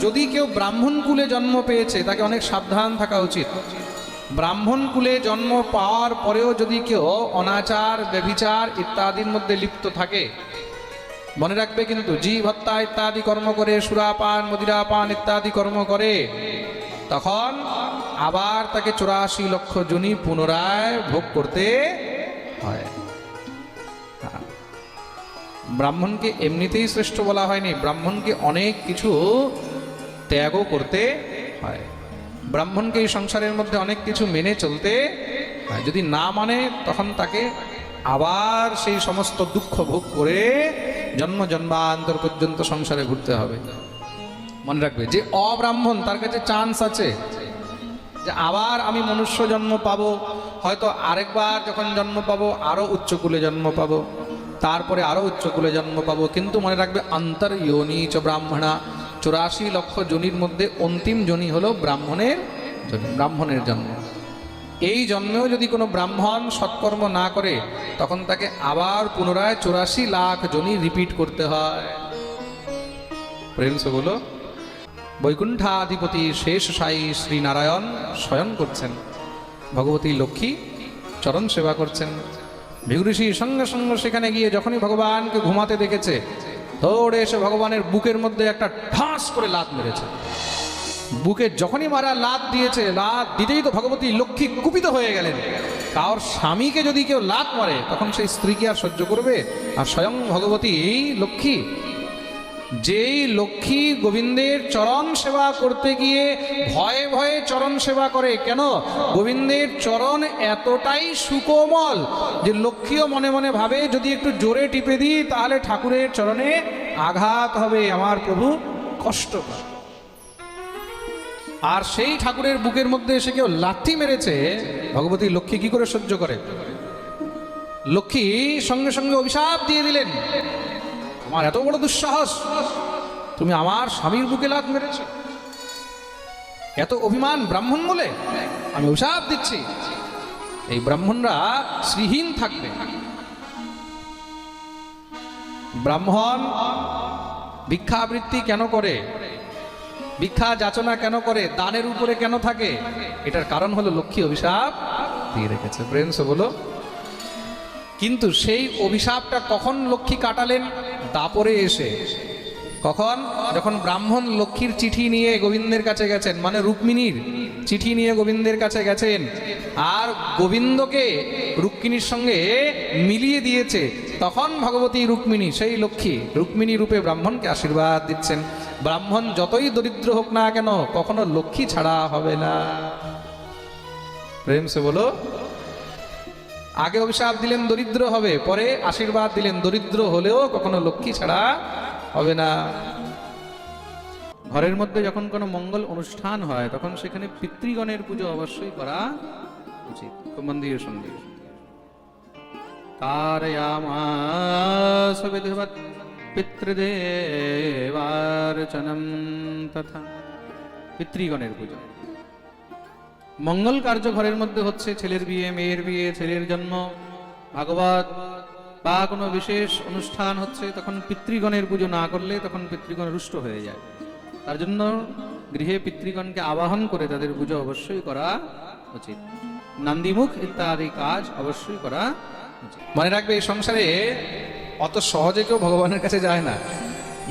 যদি কেউ ব্রাহ্মণ কুলে জন্ম পেয়েছে, তাকে অনেক সাবধান থাকা উচিত। ব্রাহ্মণ কুলে জন্ম পাওয়ার পরেও যদি কেউ অনাচার, ব্যভিচার ইত্যাদির মধ্যে লিপ্ত থাকে, মনে রাখবে কিন্তু জীব হত্যা ইত্যাদি কর্ম করে, সুরাপান, মদিরাপান ইত্যাদি কর্ম করে, তখন আবার তাকে চুরাশি লক্ষ জনি পুনরায় ভোগ করতে হয়। হ্যাঁ। ব্রাহ্মণকে এমনিতেই শ্রেষ্ঠ বলা হয়নি। ব্রাহ্মণকে অনেক কিছু ত্যাগও করতে হয়। ব্রাহ্মণকে এই সংসারের মধ্যে অনেক কিছু মেনে চলতে হয়। যদি না মানে তখন তাকে আবার সেই সমস্ত দুঃখ ভোগ করে জন্ম জন্মান্তর পর্যন্ত সংসারে ঘুরতে হবে। মনে রাখবে, যে অব্রাহ্মণ তার কাছে চান্স আছে যে আবার আমি মনুষ্য জন্ম পাবো, হয়তো আরেকবার যখন জন্ম পাবো, আরও উচ্চকুলে জন্ম পাবো, তারপরে আরও উচ্চকুলে জন্ম পাবো। কিন্তু মনে রাখবে অন্তর যোনি চ ব্রাহ্মণা চুরাশি লক্ষ জনির মধ্যে অন্তিম জনি হলো ব্রাহ্মণের ব্রাহ্মণের জন্ম। এই জন্মেও যদি কোনো ব্রাহ্মণ সৎকর্ম না করে, তখন তাকে আবার পুনরায় চুরাশি লাখ জনি রিপিট করতে হয়। প্রেমস বলো, বৈকুণ্ঠাধিপতি শেষ সাই শ্রীনারায়ণ স্বয়ং করছেন। ভগবতী লক্ষ্মী চরণ সেবা করছেন। ভিগুঋষি সঙ্গে সঙ্গে সেখানে গিয়ে যখনই ভগবানকে ঘুমাতে দেখেছে দৌড়ে এসে ভগবানের বুকের মধ্যে একটা ঠাস করে লাত মেরেছে। বুকে যখনই মারা লাত দিয়েছে, লাত দিতেই তো ভগবতী লক্ষ্মী কুপিত হয়ে গেলেন। কার স্বামীকে যদি কেউ লাত মারে, তখন সেই স্ত্রীকে আর সহ্য করবে? আর স্বয়ং ভগবতী এই লক্ষ্মী যেই লক্ষ্মী গোবিন্দের চরণ সেবা করতে গিয়ে ভয়ে ভয়ে চরণ সেবা করে, কেন? গোবিন্দের চরণ এতটাই সুকোমল যে লক্ষ্মীও মনে মনে ভাবে, যদি একটু জোরে টিপে দিই, তাহলে ঠাকুরের চরণে আঘাত হবে, আমার প্রভু কষ্ট আর সেই ঠাকুরের বুকের মধ্যে এসে কেউ লাথি মেরেছে, ভগবতী লক্ষ্মী কি করে সহ্য করে? লক্ষ্মী সঙ্গে সঙ্গে অভিশাপ দিয়ে দিলেন তোমার এত বড় দুঃসাহস। তুমি আমার স্বামীর বুকে লাত মেরেছ। এত অভিমান ব্রাহ্মণ বলে আমি অভিশাপ দিচ্ছি। এই ব্রাহ্মণরা শ্রীহীন থাকবে। ব্রাহ্মণ ভিক্ষাবৃত্তি কেন করে? ভিক্ষা যাচনা কেন করে? দানের উপরে কেন থাকে? এটার কারণ হলো লক্ষ্মী অভিশাপ দিয়ে রেখেছে। প্রেমস বলো কিন্তু সেই অভিশাপটা কখন লক্ষ্মী কাটালেন? দাপরে এসে। কখন? যখন ব্রাহ্মণ লক্ষ্মীর চিঠি নিয়ে গোবিন্দের কাছে গেছেন মানে রুক্মিণীর চিঠি নিয়ে গোবিন্দের কাছে গেছেন, আর গোবিন্দকে রুক্মিণীর সঙ্গে মিলিয়ে দিয়েছে, তখন ভগবতী রুক্মিণী, সেই লক্ষ্মী, রুক্মিণী রূপে ব্রাহ্মণকে আশীর্বাদ দিচ্ছেন। ব্রাহ্মণ যতই দরিদ্র হোক না কেন, কখনো লক্ষ্মী ছাড়া হবে না। প্রেম সে বলো আগে অভিশাপ দিলেন দরিদ্র হবে, পরে আশীর্বাদ দিলেন দরিদ্র হলেও কখনো লক্ষ্মী ছাড়া হবে না। ঘরের মধ্যে যখন কোনো মঙ্গল অনুষ্ঠান হয়, তখন সেখানে পিতৃগণের পুজো অবশ্যই করা উচিত। খুব মন দিয়ে সঙ্গে কারয়ামাস বিধিবৎ পিতৃদেবার্চনম তথা পিতৃগণের পুজো। মঙ্গল কার্য ঘরের মধ্যে হচ্ছে ছেলের বিয়ে, মেয়ের বিয়ে, ছেলের জন্ম। ভাগবত বা কোনো বিশেষ অনুষ্ঠান হচ্ছে তখন পিতৃগণের পুজো না করলে তখন পিতৃগণ রুষ্ট হয়ে যায়। তার জন্য গৃহে পিতৃগণকে আবাহন করে তাদের পুজো অবশ্যই করা উচিত। নান্দিমুখ ইত্যাদি কাজ অবশ্যই করা উচিত। মনে রাখবে, এই সংসারে অত সহজে কেউ ভগবানের কাছে যায় না।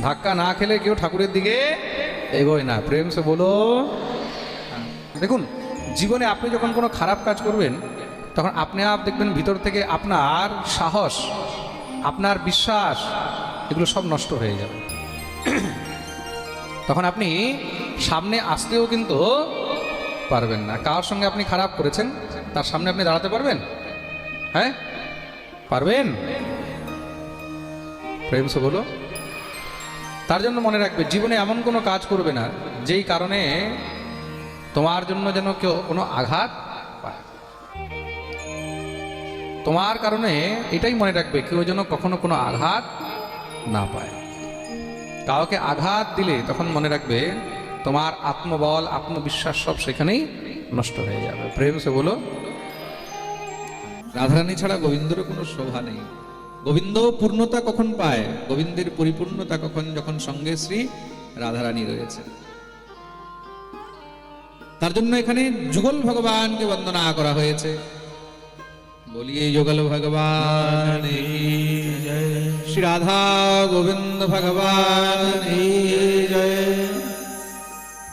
ধাক্কা না খেলে কেউ ঠাকুরের দিকে এগোয় না। প্রেম সে বলো। দেখুন জীবনে আপনি যখন কোনো খারাপ কাজ করবেন, তখন আপনি আপ দেখবেন ভিতর থেকে আপনার সাহস, আপনার বিশ্বাস, এগুলো সব নষ্ট হয়ে যাবে। তখন আপনি সামনে আসতেও কিন্তু পারবেন না। কার সঙ্গে আপনি খারাপ করেছেন, তার সামনে আপনি দাঁড়াতে পারবেন? হ্যাঁ? পারবেন? প্রেম সে বলো। তার জন্য মনে রাখবে, জীবনে এমন কোনো কাজ করবে না, যেই কারণে তোমার জন্য যেন কেউ কোনো আঘাত পায়। তোমার কারণে এটাই মনে রাখবে, কেউ যেন কখনো কোনো আঘাত না পায়। কাউকে আঘাত দিলে তখন মনে রাখবে, তোমার আত্মবল, আত্মবিশ্বাস সব সেখানেই নষ্ট হয়ে যাবে। প্রেম সে বলো, রাধারানী ছাড়া গোবিন্দর কোনো শোভা নেই। গোবিন্দ পূর্ণতা কখন পায়? গোবিন্দের পরিপূর্ণতা কখন? যখন সঙ্গে শ্রী রাধারানী রয়েছে। তার জন্য এখানে যুগল ভগবানকে বন্দনা করা হয়েছে। বলিয়ে যুগল ভগবান শ্রী রাধা গোবিন্দ ভগবান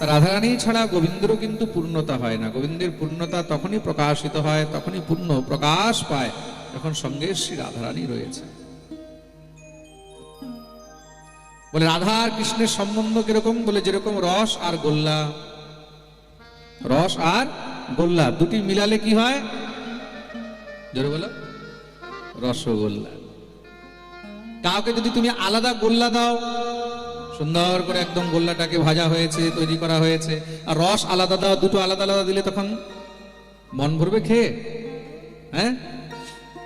রাধারানী ছাড়া গোবিন্দেরও কিন্তু পূর্ণতা হয় না। গোবিন্দের পূর্ণতা তখনই প্রকাশিত হয় তখনই পূর্ণ প্রকাশ পায় যখন সঙ্গে শ্রী রাধারানী রয়েছে। বলে রাধা আর কৃষ্ণের সম্বন্ধ কীরকম? বলে যেরকম রস আর গোল্লা। রস আর গোল্লা, দুটি মিলালে কি হয়? জোরে বলো। রসগোল্লা। কাউকে যদি তুমি আলাদা গোল্লা দাও, সুন্দর করে একদম গোল্লাটাকে ভাজা হয়েছে, তৈরি করা হয়েছে, আর রস আলাদা দাও, দুটো আলাদা আলাদা দিলে তখন মন ভরবে খেয়ে হ্যাঁ?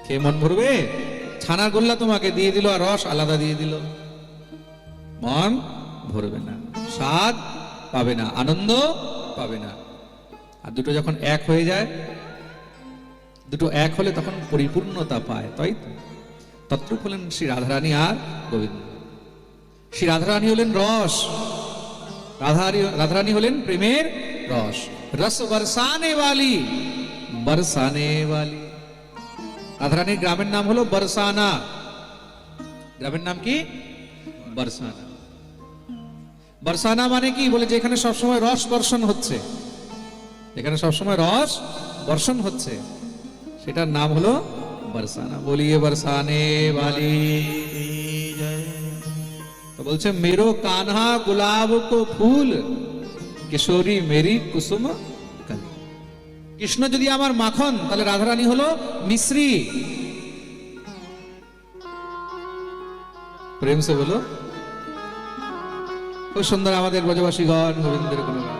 খেয়ে মন ভরবে? ছানার গোল্লা তোমাকে দিয়ে দিল আর রস আলাদা দিয়ে দিল। মন ভরবে না। স্বাদ পাবে না, আনন্দ পাবে না। আর দুটো যখন এক হয়ে যায়, দুটো এক হলে তখন পরিপূর্ণতা পায়, তাই তত্রূপ হলেন শ্রী রাধারানী আর গোবিন্দ। শ্রী রাধারানী হলেন রস রাধারী রাধারানী হলেন প্রেমের রস। রস বরসানে বালি বরসানে বালি। রাধারানীর গ্রামের নাম হলো বরসানা। গ্রামের নাম কি? বরসানা। বরসানা মানে কি? বলে যে এখানে সবসময় রস বর্ষণ হচ্ছে। এখানে সবসময় রস বর্ষণ হচ্ছে। সেটার নাম হলো বরসানা। বলিয়ে বরসানে বালি। তো বলছে, মেরো কানহা গুলাব কো ফুল, কিশোরী মেরি কুসুম কৃষ্ণ যদি আমার মাখন, তাহলে রাধারানী হলো মিশ্রি। প্রেম সে বলো, খুব সুন্দর আমাদের ব্রজবাসীগণ, গোবিন্দের গুণগান।